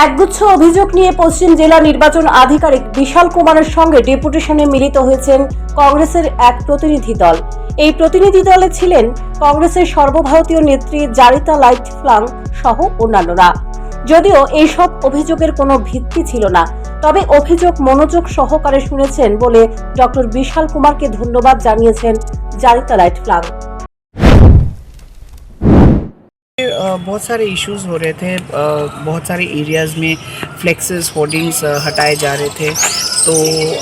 একগুচ্ছ অভিযোগ নিয়ে পশ্চিম জেলা নির্বাচন আধিকারিক বিশাল কুমারের সঙ্গে ডেপুটেশনে মিলিত হয়েছেন কংগ্রেসের এক প্রতিনিধি দল। এই প্রতিনিধি দলে ছিলেন কংগ্রেসের সর্বভারতীয় নেত্রী জারিতা লাইট ফ্লাং সহ অন্যান্যরা। যদিও এইসব অভিযোগের কোনো ভিত্তি ছিল না, তবে অভিযোগ মনোযোগ সহকারে শুনেছেন বলে ডক্টর বিশাল কুমারকে ধন্যবাদ জানিয়েছেন জারিতা লাইট ফ্লাং। बहुत सारे इश्यूज़ हो रहे थे। बहुत सारे एरियाज़ में फ्लेक्सेस होर्डिंग्स हटाए जा रहे थे। तो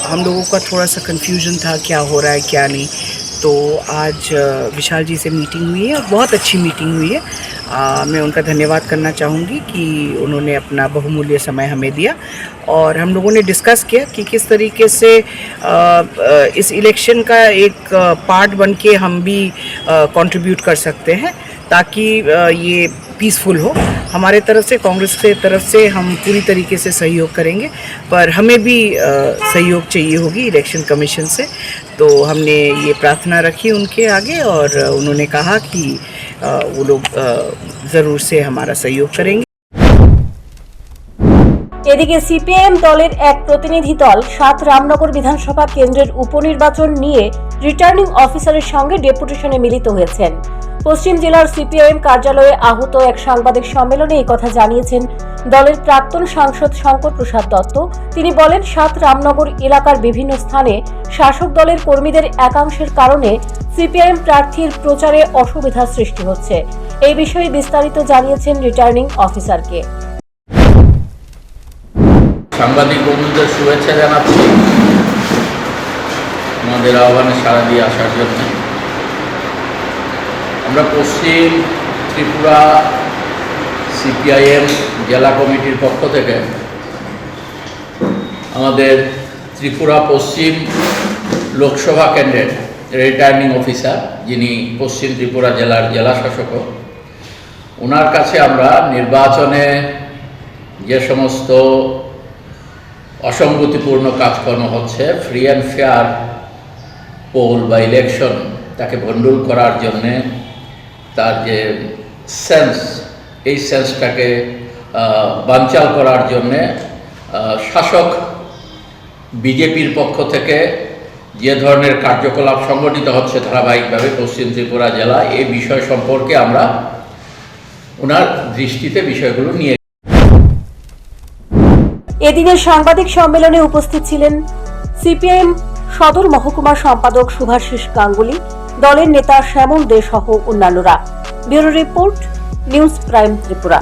हम लोगों का थोड़ा सा कन्फ्यूज़न था क्या हो रहा है क्या नहीं। तो आज विशाल जी से मीटिंग हुई है और बहुत अच्छी मीटिंग हुई है। अ, मैं उनका धन्यवाद करना चाहूँगी कि उन्होंने अपना बहुमूल्य समय हमें दिया और हम लोगों ने डिस्कस किया कि किस तरीके से अ, इस इलेक्शन का एक पार्ट बन के हम भी कंट्रीब्यूट कर सकते हैं। ताकि ये पीसफुल हो। हमारे तरफ़ से, कांग्रेस के तरफ़ से हम पूरी तरीके से सहयोग करेंगे, पर हमें भी सहयोग चाहिए होगी इलेक्शन कमीशन से। तो हमने ये प्रार्थना रखी उनके आगे और उन्होंने कहा कि वो लोग ज़रूर से हमारा सहयोग करेंगे। এদিকে সিপিএম দলের এক প্রতিনিধি দল সাত রামনগর বিধানসভা কেন্দ্রের উপনির্বাচন নিয়ে রিটার্নিং অফিসারের সঙ্গে ডেপুটেশনে মিলিত হয়েছেন। পশ্চিম জেলার সিপিআইএম কার্যালয়ে আহত এক সাংবাদিক সম্মেলনে এই কথা জানিয়েছেন দলের প্রাক্তন সাংসদ শঙ্কর প্রসাদ দত্ত। তিনি বলেন, সাত রামনগর এলাকার বিভিন্ন স্থানে শাসক দলের কর্মীদের একাংশের কারণে সিপিআইএম প্রার্থীর প্রচারে অসুবিধার সৃষ্টি হচ্ছে। এই বিষয়ে বিস্তারিত জানিয়েছেন রিটার্নিং অফিসারকে। সাংবাদিক বন্ধুদের শুভেচ্ছা জানাচ্ছি। আমাদের আহ্বানে সাড়া দিয়ে আসার জন্য। আমরা পশ্চিম ত্রিপুরা সিপিআইএম জেলা কমিটির পক্ষ থেকে আমাদের ত্রিপুরা পশ্চিম লোকসভা কেন্দ্রের রিটার্নিং অফিসার, যিনি পশ্চিম ত্রিপুরা জেলার জেলা শাসকও ওনার কাছে আমরা নির্বাচনে যে সমস্ত অসঙ্গতিপূর্ণ কাজকর্ম হচ্ছে ফ্রি অ্যান্ড ফেয়ার পোল বা ইলেকশন তাকে ভণ্ডুল করার জন্যে তার যে সেন্স এই সেন্সটাকে বানচাল করার জন্যে শাসক বিজেপির পক্ষ থেকে যে ধরনের কার্যকলাপ সংগঠিত হচ্ছে ধারাবাহিকভাবে পশ্চিম ত্রিপুরা জেলা এই বিষয় সম্পর্কে আমরা ওনার দৃষ্টিতে বিষয়গুলো নিয়ে এদিনের সাংবাদিক সম্মেলনে উপস্থিত ছিলেন সিপিআইএম সদর মহকুমা সম্পাদক শুভাশিস গাঙ্গুলি, দলের নেতা শ্যামল দে সহ অন্যান্যরা। Bureau report, news prime Tripura.